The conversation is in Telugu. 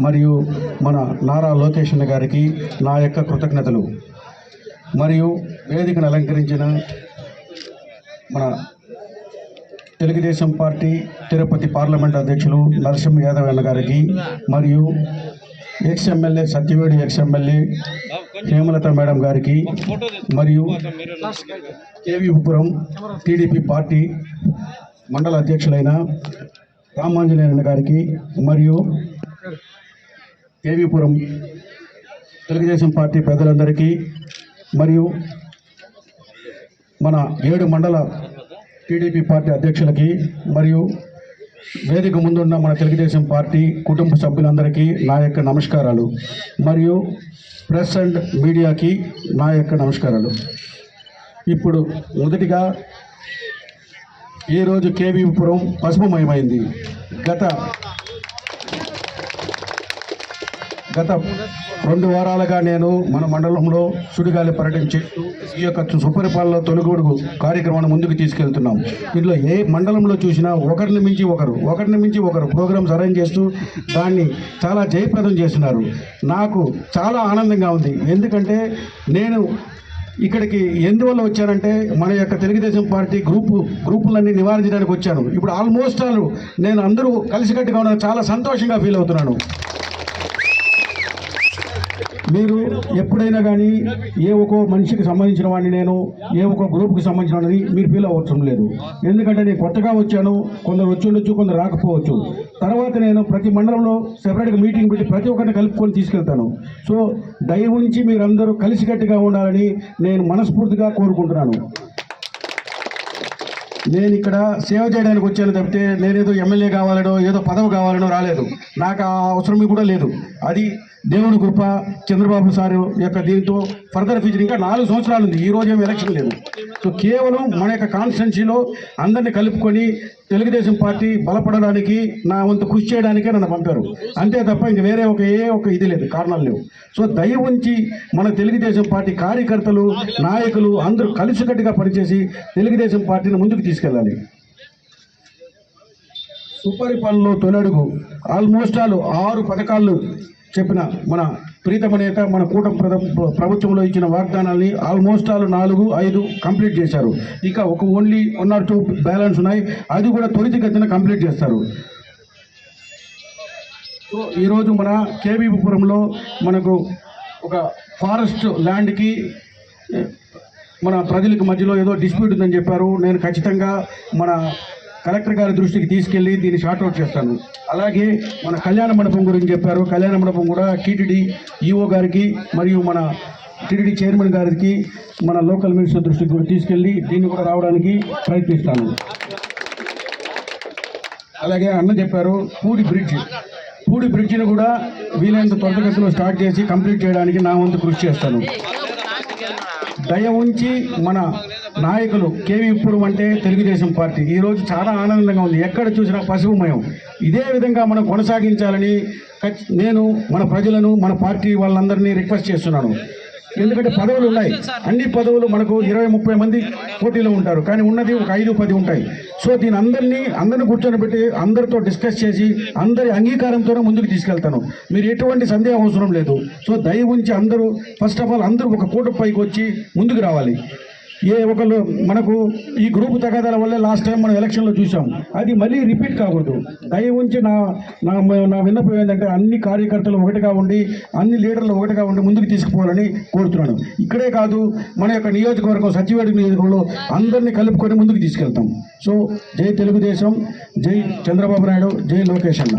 మరియు మన నారా లోకేష్ గారికి నా యొక్క కృతజ్ఞతలు. మరియు వేదికను అలంకరించిన మన తెలుగుదేశం పార్టీ తిరుపతి పార్లమెంట్ అధ్యక్షులు నరసింహ యాదవ్ అన్న గారికి మరియు ex MLA Satyavedu ex MLA Hemalatha madam గారికి మరియు కేవీపురం టీడీపీ పార్టీ మండల అధ్యక్షులైన రామాంజనేయుల గారికి మరియు కేవీపురం తెలుగుదేశం పార్టీ పెద్దలందరికీ మరియు మన ఏడు మండల టీడీపీ పార్టీ అధ్యక్షులకి మరియు వేదిక ముందున్న మన తెలుగుదేశం పార్టీ కుటుంబ సభ్యులందరికీ నా యొక్క నమస్కారాలు మరియు ప్రెస్ అండ్ మీడియాకి నా యొక్క నమస్కారాలు. ఇప్పుడు మొదటిగా ఈరోజు కేవీపురం పసుపుమయమైంది గత గత రెండు వారాలుగా నేను మన మండలంలో సుడిగాలి పర్యటన చేస్తూ ఈ యొక్క సుపరిపాలన తొలగొడుగు కార్యక్రమాన్ని ముందుకు తీసుకెళ్తున్నాం. ఇందులో ఏ మండలంలో చూసినా ఒకరిని మించి ఒకరు ఒకరిని మించి ఒకరు ప్రోగ్రామ్స్ అరేంజ్ చేస్తూ దాన్ని చాలా జయప్రదం చేస్తున్నారు. నాకు చాలా ఆనందంగా ఉంది. ఎందుకంటే నేను ఇక్కడికి ఎందువల్ల వచ్చానంటే మన యొక్క తెలుగుదేశం పార్టీ గ్రూపు గ్రూపులన్నీ నివారించడానికి వచ్చాను. ఇప్పుడు ఆల్మోస్ట్ ఆల్ నేను అందరూ కలిసికట్టుగా ఉన్న చాలా సంతోషంగా ఫీల్ అవుతున్నాను. మీరు ఎప్పుడైనా కానీ ఏ ఒక్కో మనిషికి సంబంధించిన వాడిని నేను ఏ ఒక్కో గ్రూప్కి సంబంధించిన వాడిని మీరు ఫీల్ అవ్వటం లేదు. ఎందుకంటే నేను కొత్తగా వచ్చాను కొందరు వచ్చి ఉండొచ్చు కొందరు రాకపోవచ్చు. తర్వాత నేను ప్రతి మండలంలో సెపరేట్గా మీటింగ్ పెట్టి ప్రతి ఒక్కరిని కలుపుకొని తీసుకెళ్తాను. సో దయ ఉంచి మీరందరూ కలిసికట్టుగా ఉండాలని నేను మనస్ఫూర్తిగా కోరుకుంటున్నాను. నేను ఇక్కడ సేవ చేయడానికి వచ్చాను తప్పితే నేనేదో ఎమ్మెల్యే కావాలనో ఏదో పదవి కావాలనో రాలేదు. నాకు ఆ అవసరం కూడా లేదు. అది దేవుని కృప చంద్రబాబు సారు యొక్క దీంతో ఫర్దర్ ఫ్యూచర్ ఇంకా నాలుగు సంవత్సరాలు ఉంది. ఈ రోజు ఏమి ఎలక్షన్ లేదు. సో కేవలం మన యొక్క కాన్స్టిట్యున్సీలో అందరినీ కలుపుకొని తెలుగుదేశం పార్టీ బలపడడానికి నా వంతు కృషి చేయడానికే నన్ను పంపారు. అంతే తప్ప ఇంక వేరే ఒక ఏ ఒక ఇది లేదు. కారణాలు లేవు. సో దయ ఉంచి మన తెలుగుదేశం పార్టీ కార్యకర్తలు నాయకులు అందరూ కలిసికట్టుగా పనిచేసి తెలుగుదేశం పార్టీని ముందుకు తీసుకెళ్ళాలి. సుపరిపాలనలో తొలడుగు. ఆల్మోస్ట్ ఆల్ ఆరు పథకాలు చెప్పిన మన ప్రీతమ నేత మన కూటమి ప్రభుత్వంలో ఇచ్చిన వాగ్దానాన్ని ఆల్మోస్ట్ ఆల్ నాలుగు ఐదు కంప్లీట్ చేశారు. ఇక ఒక only one or two balance ఉన్నాయి. అది కూడా త్వరితగతిన కంప్లీట్ చేస్తారు. సో ఈరోజు మన కేవీపురంలో మనకు ఒక ఫారెస్ట్ ల్యాండ్కి మన ప్రజలకు మధ్యలో ఏదో డిస్ప్యూట్ ఉందని చెప్పారు. నేను ఖచ్చితంగా మన కలెక్టర్ గారి దృష్టికి తీసుకెళ్ళి దీన్ని షార్ట్అవుట్ చేస్తాను. అలాగే మన కళ్యాణ మండపం గురించి చెప్పారు. కళ్యాణ మండపం కూడా టీటీడీ ఈఓ గారికి మరియు మన టీటీడీ చైర్మన్ గారికి మన లోకల్ మినిస్టర్ దృష్టికి కూడా తీసుకెళ్ళి దీన్ని కూడా రావడానికి ప్రయత్నిస్తాను. అలాగే అన్న చెప్పారు పూడి బ్రిడ్జ్ పూడి బ్రిడ్జిని కూడా వీలైనంత త్వరగతిలో స్టార్ట్ చేసి కంప్లీట్ చేయడానికి నా వంతు కృషి చేస్తాను. దయ ఉంచి మన నాయకులు కేవీపురం అంటే తెలుగుదేశం పార్టీ. ఈరోజు చాలా ఆనందంగా ఉంది. ఎక్కడ చూసినా పసుపుమయం ఇదే విధంగా మనం కొనసాగించాలని నేను మన ప్రజలను మన పార్టీ వాళ్ళందరినీ రిక్వెస్ట్ చేస్తున్నాను. ఎందుకంటే పదవులు ఉన్నాయి. అన్ని పదవులు మనకు ఇరవై ముప్పై మంది పోటీలో ఉంటారు. కానీ ఉన్నది ఒక ఐదు పది ఉంటాయి. సో దీని అందరినీ అందరిని కూర్చొని పెట్టి అందరితో డిస్కస్ చేసి అందరి అంగీకారంతోనే ముందుకు తీసుకెళ్తాను. మీరు ఎటువంటి సందేహం అవసరం లేదు. సో దయ ఉంచి అందరూ ఫస్ట్ ఆఫ్ ఆల్ అందరూ ఒక కూట పైకి వచ్చి ముందుకు రావాలి. ఏ ఒకళ్ళు మనకు ఈ గ్రూప్ తగాదాల వల్ల లాస్ట్ టైం మనం ఎలక్షన్లో చూసాం. అది మళ్ళీ రిపీట్ కాకూడదు. దయ ఉంచి నా నా నా విన్నపం ఏంటంటే అన్ని కార్యకర్తలు ఒకటిగా ఉండి అన్ని లీడర్లు ఒకటిగా ఉండి ముందుకు తీసుకుపోవాలని కోరుతున్నాను. ఇక్కడే కాదు మన యొక్క నియోజకవర్గం సచివేడు నియోజకవర్గంలో అందరినీ కలుపుకొని ముందుకు తీసుకెళ్తాం. సో జై తెలుగుదేశం జై చంద్రబాబు నాయుడు జై లోకేష్ అన్న.